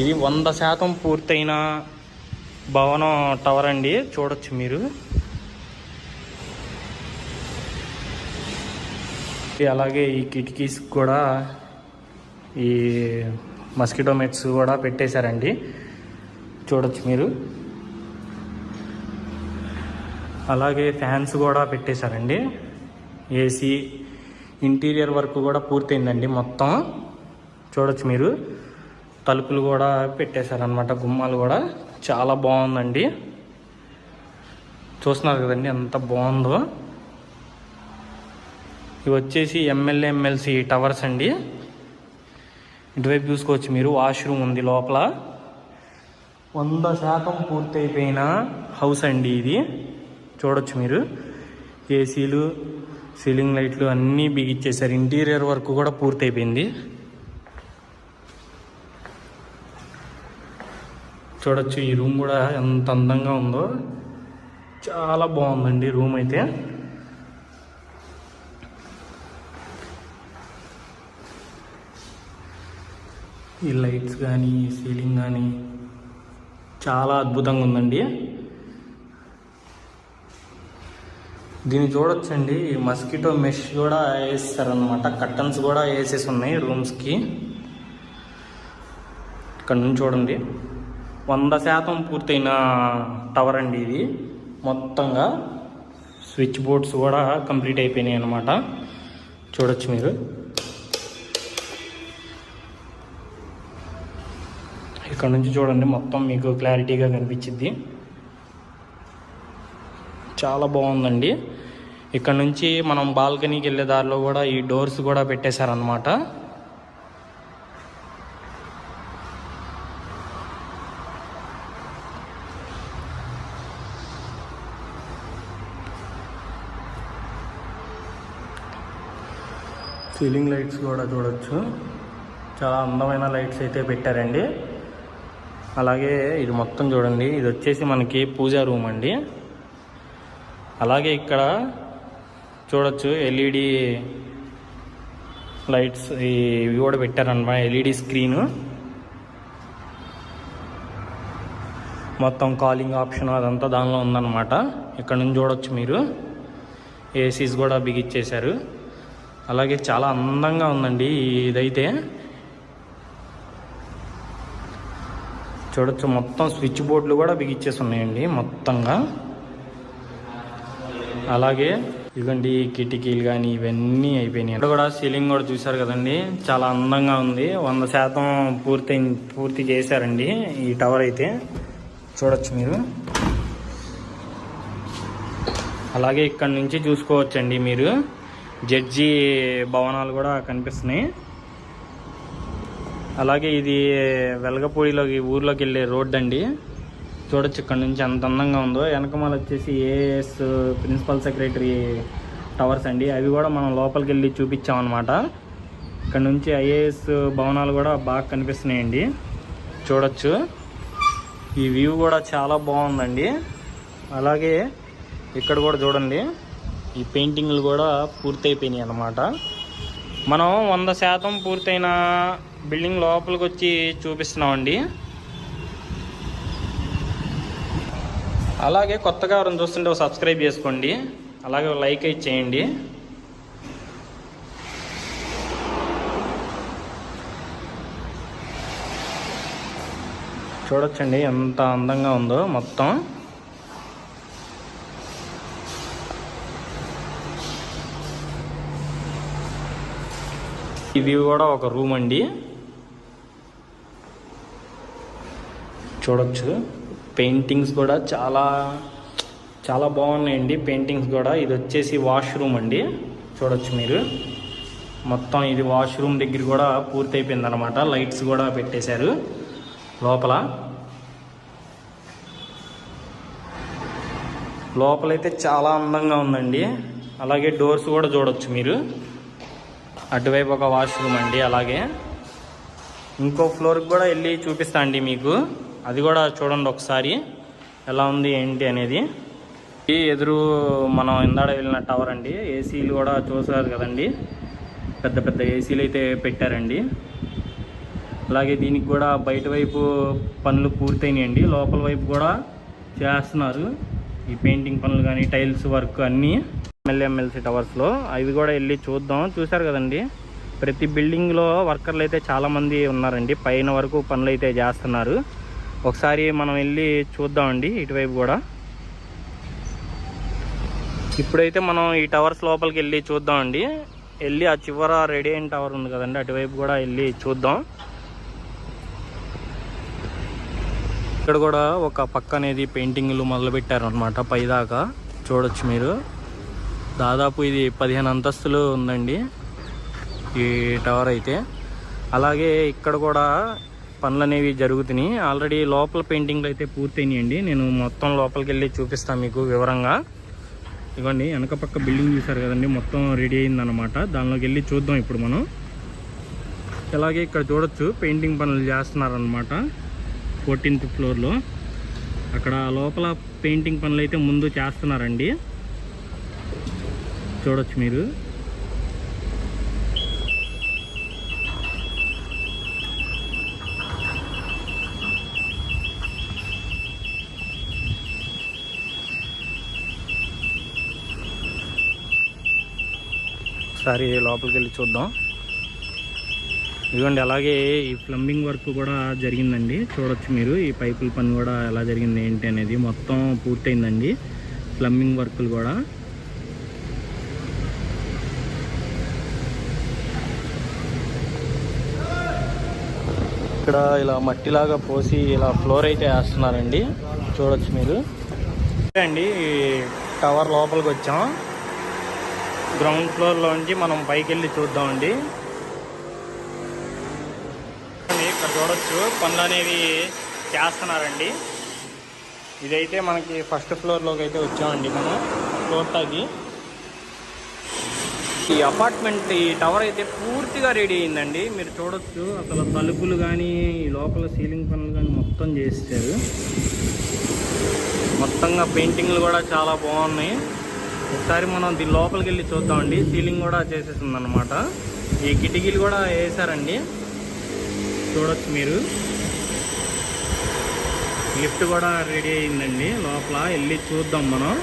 ఇది వంద శాతం పూర్తయిన భవనం టవర్ అండి. చూడొచ్చు మీరు. అలాగే ఈ కిటికీస్ కూడా ఈ మస్కిటో మెట్స్ కూడా పెట్టేశారండి. చూడొచ్చు మీరు. అలాగే ఫ్యాన్స్ కూడా పెట్టేశారండి. ఏసీ ఇంటీరియర్ వర్క్ కూడా పూర్తయిందండి మొత్తం. చూడొచ్చు మీరు. తలుపులు కూడా పెట్టేశారనమాట గుమ్మాలు కూడా చాలా బాగుందండి. చూస్తున్నారు కదండి ఎంత బాగుందో. ఇవి వచ్చేసి ఎమ్మెల్యే ఎమ్మెల్సీ టవర్స్ అండి. ఇటువైపు చూసుకోవచ్చు మీరు వాష్రూమ్ ఉంది లోపల. వంద శాతం పూర్తయిపోయిన హౌస్ అండి ఇది. చూడొచ్చు మీరు. ఏసీలు సీలింగ్ లైట్లు అన్నీ బిగిచ్చేసారు ఇంటీరియర్ వర్క్ కూడా పూర్తయిపోయింది. చూడొచ్చు. ఈ రూమ్ కూడా ఎంత అందంగా ఉందో. చాలా బాగుందండి రూమ్ అయితే. ఈ లైట్స్ కానీ సీలింగ్ కానీ చాలా అద్భుతంగా ఉందండి. దీన్ని చూడొచ్చండి. మస్కిటో మెష్ కూడా వేసేసారనమాట కర్టన్స్ కూడా వేసేసి ఉన్నాయి రూమ్స్కి. ఇక్కడ నుంచి చూడండి. వంద శాతం పూర్తయిన టవర్ అండి ఇది. మొత్తంగా స్విచ్ బోర్డ్స్ కూడా కంప్లీట్ అయిపోయినాయి అనమాట చూడొచ్చు మీరు. ఇక్కడ నుంచి చూడండి మొత్తం మీకు క్లారిటీగా కనిపించింది చాలా బాగుందండి. ఇక్కడ నుంచి మనం బాల్కనీకి వెళ్ళే దారిలో కూడా ఈ డోర్స్ కూడా పెట్టేశారనమాట సీలింగ్ లైట్స్ కూడా చూడొచ్చు. చాలా అందమైన లైట్స్ అయితే పెట్టారండి. అలాగే ఇది మొత్తం చూడండి. ఇది వచ్చేసి మనకి పూజా రూమ్ అండి. అలాగే ఇక్కడ చూడొచ్చు ఎల్ఈడి లైట్స్ ఇవి కూడా పెట్టారనమాట ఎల్ఈడి స్క్రీను. మొత్తం కాలింగ్ ఆప్షన్ అదంతా దానిలో ఉందన్నమాట. ఇక్కడ నుంచి చూడొచ్చు మీరు. ఏసీస్ కూడా బిగిచ్చేశారు. అలాగే చాలా అందంగా ఉందండి ఇదైతే. చూడొచ్చు మొత్తం స్విచ్ బోర్డులు కూడా బిగిచ్చేసి ఉన్నాయండి మొత్తంగా. అలాగే ఇదిగోండి కిటికీలు కానీ ఇవన్నీ అయిపోయినాయి. ఇక్కడ కూడా సీలింగ్ కూడా చూసారు కదండి చాలా అందంగా ఉంది. వంద శాతం పూర్తి పూర్తి చేశారండి ఈ టవర్ అయితే. చూడొచ్చు మీరు. అలాగే ఇక్కడ నుంచి చూసుకోవచ్చండి మీరు. జడ్జి భవనాలు కూడా కనిపిస్తున్నాయి. అలాగే ఇది వెలగపూడిలోకి ఊర్లోకి వెళ్ళే రోడ్ అండి. చూడొచ్చు ఇక్కడ నుంచి ఎంత అందంగా ఉందో. వెనకమాల వచ్చేసి ఏఎస్ ప్రిన్సిపల్ సెక్రటరీ టవర్స్ అండి. అవి కూడా మనం లోపలికి వెళ్ళి చూపించామన్నమాట. ఇక్కడ నుంచి ఐఏఎస్ భవనాలు కూడా బాగా కనిపిస్తున్నాయండి. చూడొచ్చు. ఈ వ్యూ కూడా చాలా బాగుందండి. అలాగే ఇక్కడ కూడా చూడండి. ఈ పెయింటింగ్లు కూడా పూర్తయిపోయినాయి అన్నమాట. మనం వంద శాతం పూర్తయిన బిల్డింగ్ లోపలికి వచ్చి చూపిస్తున్నామండి. అలాగే కొత్తగా ఎవరైనా చూస్తుంటే ఒక సబ్స్క్రైబ్ చేసుకోండి. అలాగే లైక్ అయితే చేయండి. చూడొచ్చండి ఎంత అందంగా ఉందో మొత్తం. ఇది కూడా ఒక రూమ్ అండి. చూడొచ్చు. పెయింటింగ్స్ కూడా చాలా చాలా బాగున్నాయండి పెయింటింగ్స్ కూడా. ఇది వచ్చేసి వాష్రూమ్ అండి. చూడొచ్చు మీరు. మొత్తం ఇది వాష్రూమ్ దగ్గర కూడా పూర్తయిపోయింది అనమాట లైట్స్ కూడా పెట్టేశారు లోపల. లోపలైతే చాలా అందంగా ఉందండి. అలాగే డోర్స్ కూడా చూడొచ్చు మీరు. అటువైపు ఒక వాష్రూమ్ అండి అలాగే ఇంకో ఫ్లోర్కి కూడా వెళ్ళి చూపిస్తా అండి మీకు. అది కూడా చూడండి ఒకసారి ఎలా ఉంది ఏంటి అనేది. ఈ ఎదురు మనం ఇందాడ వెళ్ళిన టవర్ అండి ఏసీలు కూడా చూసారు కదండి. పెద్ద పెద్ద ఏసీలు అయితే పెట్టారండి. అలాగే దీనికి కూడా బయట వైపు పనులు పూర్తయినాయండి లోపల వైపు కూడా చేస్తున్నారు. ఈ పెయింటింగ్ పనులు కానీ టైల్స్ వర్క్ అన్నీ. ఎమ్మెల్సీ టవర్స్లో. అవి కూడా వెళ్ళి చూద్దాం. చూశారు కదండి. ప్రతి బిల్డింగ్లో వర్కర్లు అయితే చాలామంది ఉన్నారండి. పైన వరకు పనులు అయితే చేస్తున్నారు. ఒకసారి మనం వెళ్ళి చూద్దామండి ఇటువైపు కూడా. ఇప్పుడైతే మనం ఈ టవర్స్ లోపలికి వెళ్ళి చూద్దామండి. వెళ్ళి ఆ చివర రెడీ అయిన టవర్ ఉంది కదండి. అటువైపు కూడా వెళ్ళి చూద్దాం. ఇక్కడ కూడా ఒక పక్క అనేది పెయింటింగ్లు మొదలుపెట్టారు అనమాట పైదాకా. చూడొచ్చు మీరు. దాదాపు ఇది పదిహేను అంతస్తులు ఉందండి ఈ టవర్ అయితే. అలాగే ఇక్కడ కూడా పనులు అనేవి జరుగుతున్నాయి. ఆల్రెడీ లోపల పెయింటింగ్లు అయితే పూర్తయినాయండి. నేను మొత్తం లోపలికి వెళ్ళి చూపిస్తాను మీకు వివరంగా. ఇవ్వండి వెనక పక్క బిల్డింగ్ చూసారు కదండి మొత్తం రెడీ అయిందనమాట దానిలోకి వెళ్ళి చూద్దాం ఇప్పుడు మనం. అలాగే ఇక్కడ చూడొచ్చు పెయింటింగ్ పనులు చేస్తున్నారనమాట ఫోర్టీన్త్ ఫ్లోర్లో. అక్కడ లోపల పెయింటింగ్ పనులు అయితే ముందు చేస్తున్నారండి. చూడొచ్చు మీరు. ఒకసారి లోపలికి వెళ్ళి చూద్దాం. ఇదిగోండి అలాగే ఈ ప్లంబింగ్ వర్క్ కూడా జరిగిందండి. చూడొచ్చు మీరు ఈ పైపుల పని కూడా ఎలా జరిగింది ఏంటి అనేది మొత్తం పూర్తయిందండి. ప్లంబింగ్ వర్కులు కూడా. ఇక్కడ ఇలా మట్టిలాగా పోసి ఇలా ఫ్లోర్ అయితే వేస్తున్నారండి. చూడొచ్చు మీరు. అండి టవర్ లోపలికి వచ్చాం. గ్రౌండ్ ఫ్లోర్లోంచి మనం పైకి వెళ్ళి చూద్దామండి ఇక్కడ చూడొచ్చు పనులు అనేవి చేస్తున్నారండి. ఇదైతే మనకి ఫస్ట్ ఫ్లోర్లోకి అయితే వచ్చామండి మనం ఫ్లోర్ తాగి. ఈ అపార్ట్మెంట్ ఈ టవర్ అయితే పూర్తిగా రెడీ అయిందండి. మీరు చూడొచ్చు అసలు తలుపులు కానీ ఈ లోపల సీలింగ్ పనులు కానీ మొత్తం చేసారు మొత్తంగా పెయింటింగ్లు కూడా చాలా బాగున్నాయి. ఒకసారి మనం దీని లోపలికి వెళ్ళి చూద్దామండి. సీలింగ్ కూడా చేసేసిందనమాట ఈ కిటికీలు కూడా వేసారండి చూడొచ్చు మీరు. లిఫ్ట్ కూడా రెడీ అయిందండి. లోపల వెళ్ళి చూద్దాం మనం.